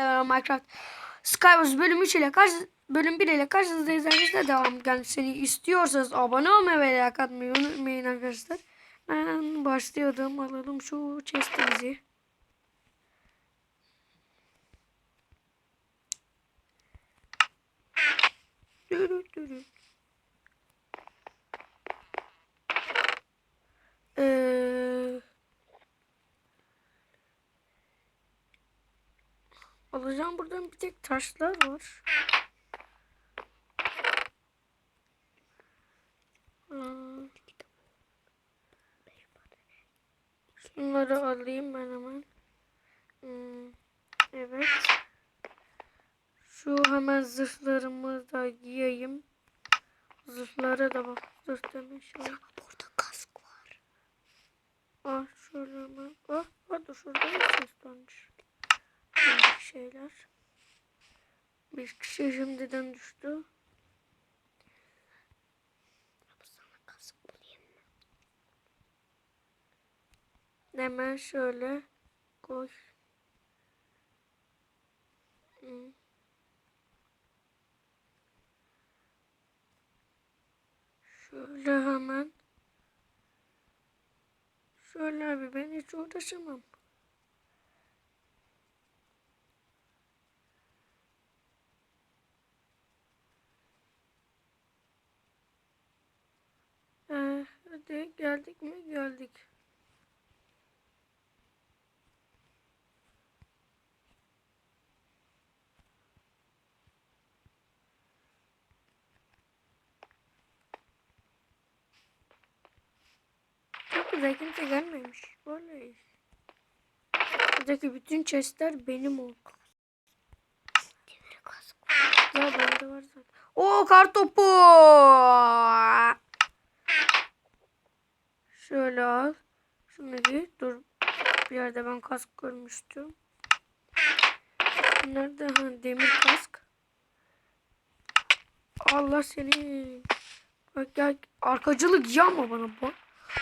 Minecraft Skywars bölüm 3 ile karşı bölüm 1 ile karşınızdayız arkadaşlar. Devam gelmesini istiyorsanız abone olmayı ve like atmayı unutmayın arkadaşlar. Ben başlıyordum. Alalım şu chestimizi. Dürü dürü. Alacağım buradan bir tek taşlar var. Hmm. Şunları alayım ben hemen. Hmm, Evet. Şu hemen zırhlarımı da giyeyim. Zırhlara da bak. Zırh demiş. Burada kask var. Ah şöyle hemen. Ah hadi şurada bir ses dönmüş. Şeyler. Bir kişi şimdiden düştü. Hemen şöyle koy. Hmm. Şöyle hemen. Şöyle abi ben hiç uğraşamam. Hadi geldik mi? Geldik. Çok güzel kimse gelmemiş. Böyleyiz. Buradaki bütün chestler benim oldu. Demir kask var. Ya bende var zaten. Oo kartopu. Şöyle al. Şunu giy. Dur. Bir yerde ben kask görmüştüm. Nerede? Ha, demir kask. Allah seni. Bak gel. Arkacılık yapma bana. Ba-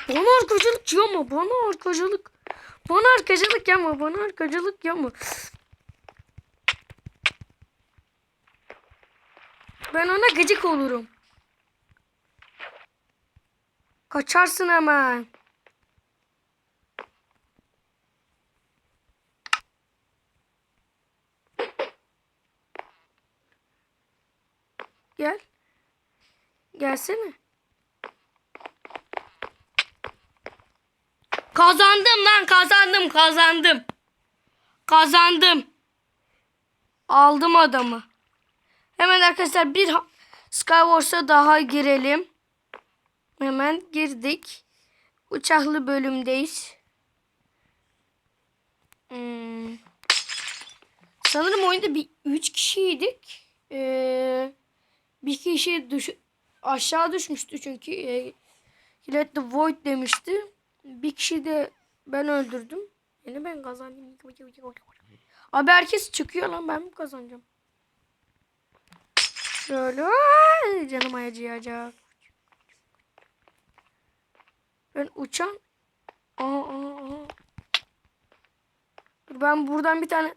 Bana arkacılık yapma. Bana arkacılık. Bana arkacılık yapma. Bana arkacılık yapma. Ben ona gıcık olurum. Kaçarsın hemen. Gel. Gelsene. Kazandım lan kazandım kazandım. Kazandım. Aldım adamı. Hemen arkadaşlar bir Skywars'a daha girelim. Hemen girdik. Uçaklı bölümdeyiz. Hmm. Sanırım oyunda bir üç kişiydik. Ee, bir kişi düş aşağı düşmüştü çünkü e, Let the Void demişti. Bir kişi de ben öldürdüm. Yani ben kazandım. Abi herkes çıkıyor lan ben mi kazanacağım? Şöyle canım acıyacak. Ben uçan. Aa, aa, aa. Dur ben buradan bir tane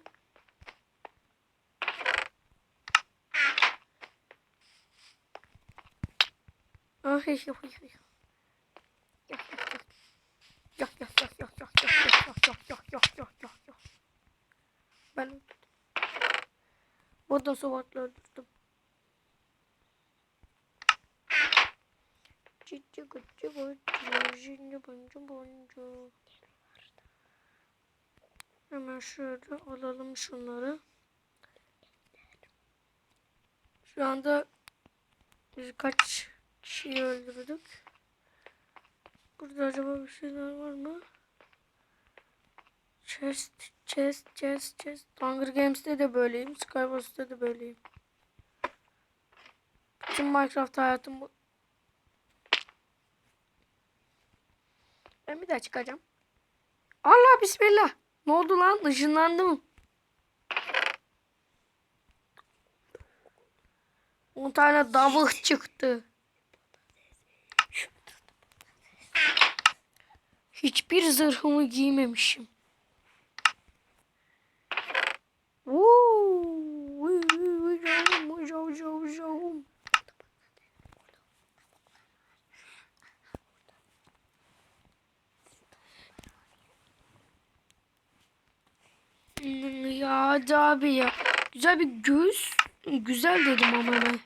Ah, hey, hey. Yok, yok, yok, yok, yok, yok, yok, yok, yok, yok, yok, yok, yok, yok. Ben öldürdüm. Burada soğukla öldürdüm. Gıcı bıcı, jinci bıncı boncu. Hemen şöyle alalım şunları. Şu anda kaç kişiyi öldürdük? Burada acaba bir şeyler var mı? Chest, chest, chest, chest. Hunger Games'te de böyleyim. Skywars'ta da böyleyim. Bütün Minecraft hayatım bu. Ben bir daha çıkacağım. Allah bismillah. Ne oldu lan? Işınlandım. 10 tane davul çıktı. Hiçbir zırhımı giymemişim. Hadi abi ya. Güzel bir göğüs. Güzel dedim ama ben.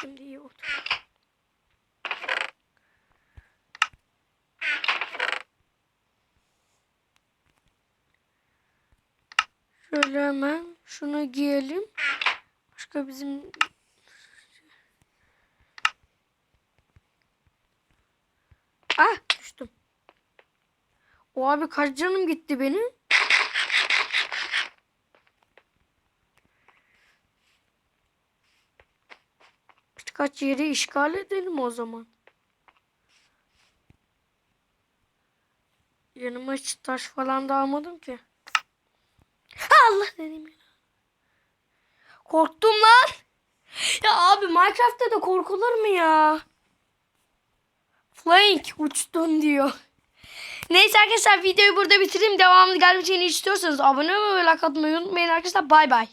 Şimdi iyi oldu. Şöyle hemen şunu giyelim. Başka bizim Ah düştüm. O abi kaç canım gitti benim? Birkaç yeri işgal edelim o zaman. Yanıma hiç taş falan da almadım ki. Allah dedim ya. Korktum lan. Ya abi Minecraft'ta da korkulur mu ya? Flying uçtun diyor. Neyse arkadaşlar videoyu burada bitireyim. Devamlı gelmesini istiyorsanız abone olmayı ve like atmayı unutmayın arkadaşlar. Bay bay.